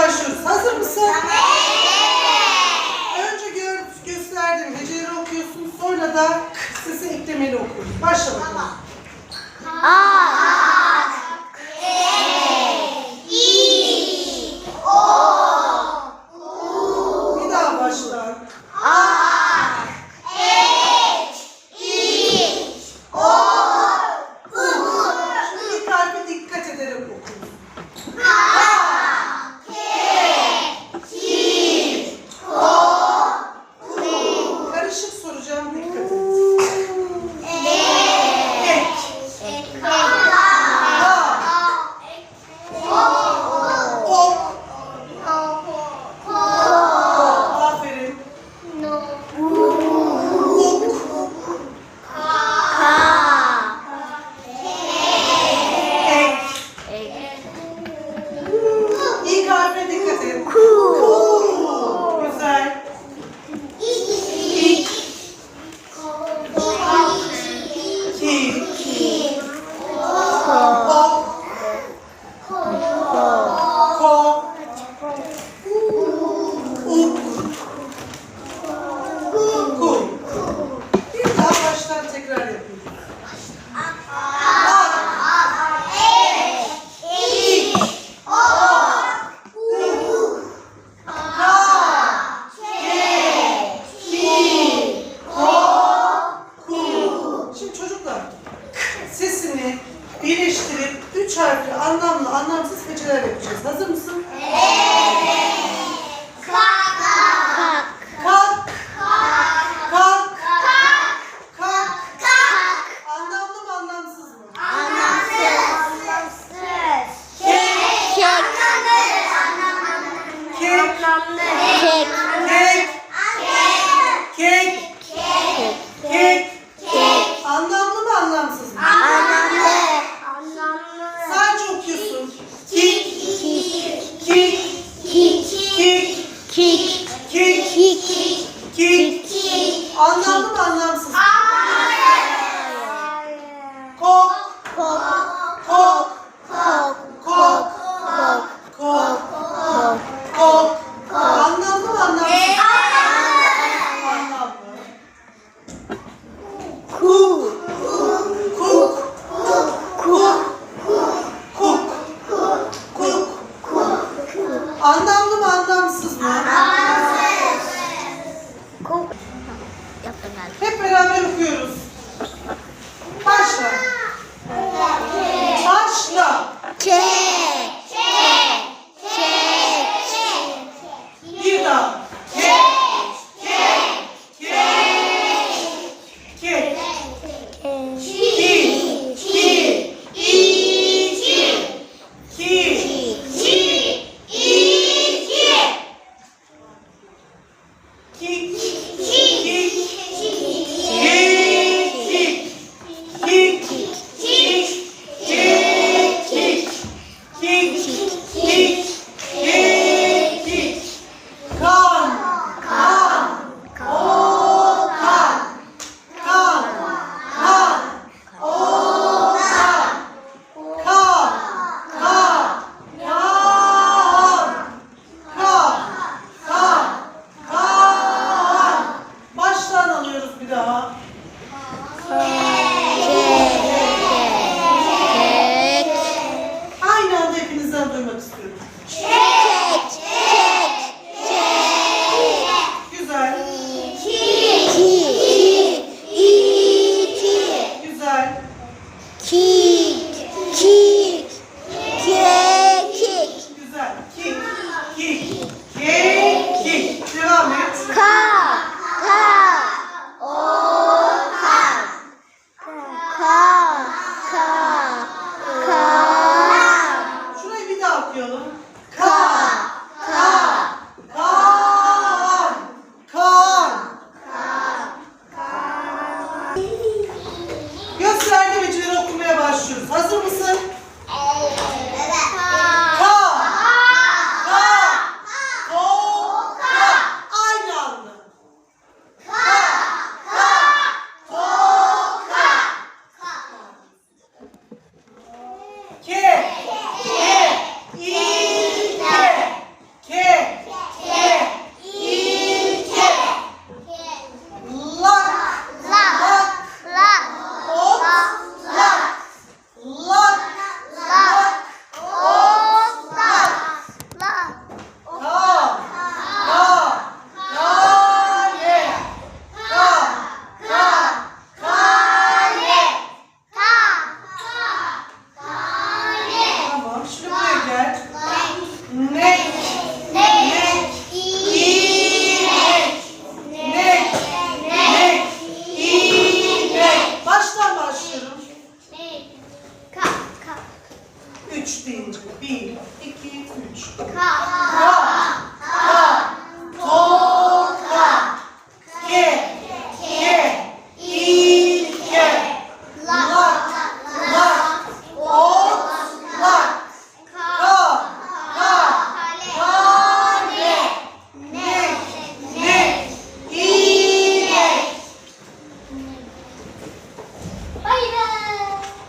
başlıyoruz. Hazır mısın? Evet. Önce gör, gösterdim. Heceleri okuyorsun. Sonra da sesi eklemeli okuyoruz. Başla bakalım. Aa. Seçmeler yapacağız. Hazır mısın? Evet. गा başlıyoruz. Hazır mısın?